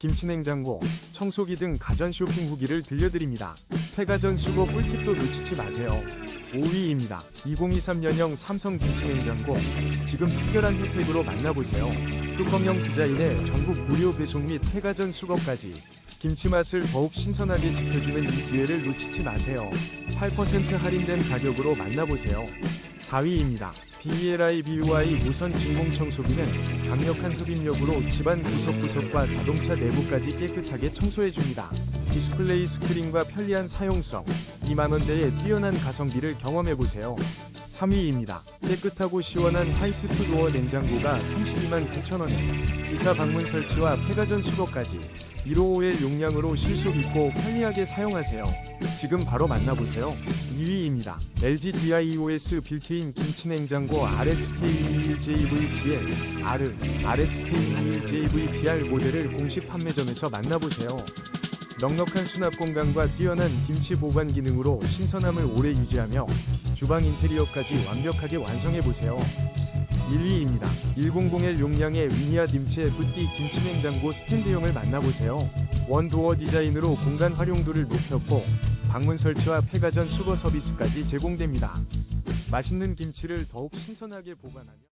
김치냉장고, 청소기 등 가전 쇼핑 후기를 들려드립니다. 폐가전 수거 꿀팁도 놓치지 마세요. 5위입니다. 2023년형 삼성 김치냉장고. 지금 특별한 혜택으로 만나보세요. 뚜껑형 디자인에 전국 무료 배송 및 폐가전 수거까지. 김치 맛을 더욱 신선하게 지켜주는 이 기회를 놓치지 마세요. 8% 할인된 가격으로 만나보세요. 4위입니다. DELI BUI 무선 진공 청소기는 강력한 흡입력으로 집안 구석구석과 자동차 내부까지 깨끗하게 청소해줍니다. 디스플레이 스크린과 편리한 사용성, 2만원대의 뛰어난 가성비를 경험해보세요. 3위입니다. 깨끗하고 시원한 화이트 투도어 냉장고가 32만 9천원에 기사 방문 설치와 폐가전 수거까지 155의 용량으로 실속 있고 편리하게 사용하세요. 지금 바로 만나보세요. 2위입니다. LG DIOS 빌트인 김치냉장고 RSK21JVBL R RSK21JVBR 모델을 공식 판매점에서 만나보세요. 넉넉한 수납 공간과 뛰어난 김치 보관 기능으로 신선함을 오래 유지하며 주방 인테리어까지 완벽하게 완성해 보세요. 1위입니다. 100L 용량의 위니아 딤체 붓띠 김치냉장고 스탠드형을 만나보세요. 원도어 디자인으로 공간 활용도를 높였고 방문 설치와 폐가전 수거 서비스까지 제공됩니다. 맛있는 김치를 더욱 신선하게 보관하며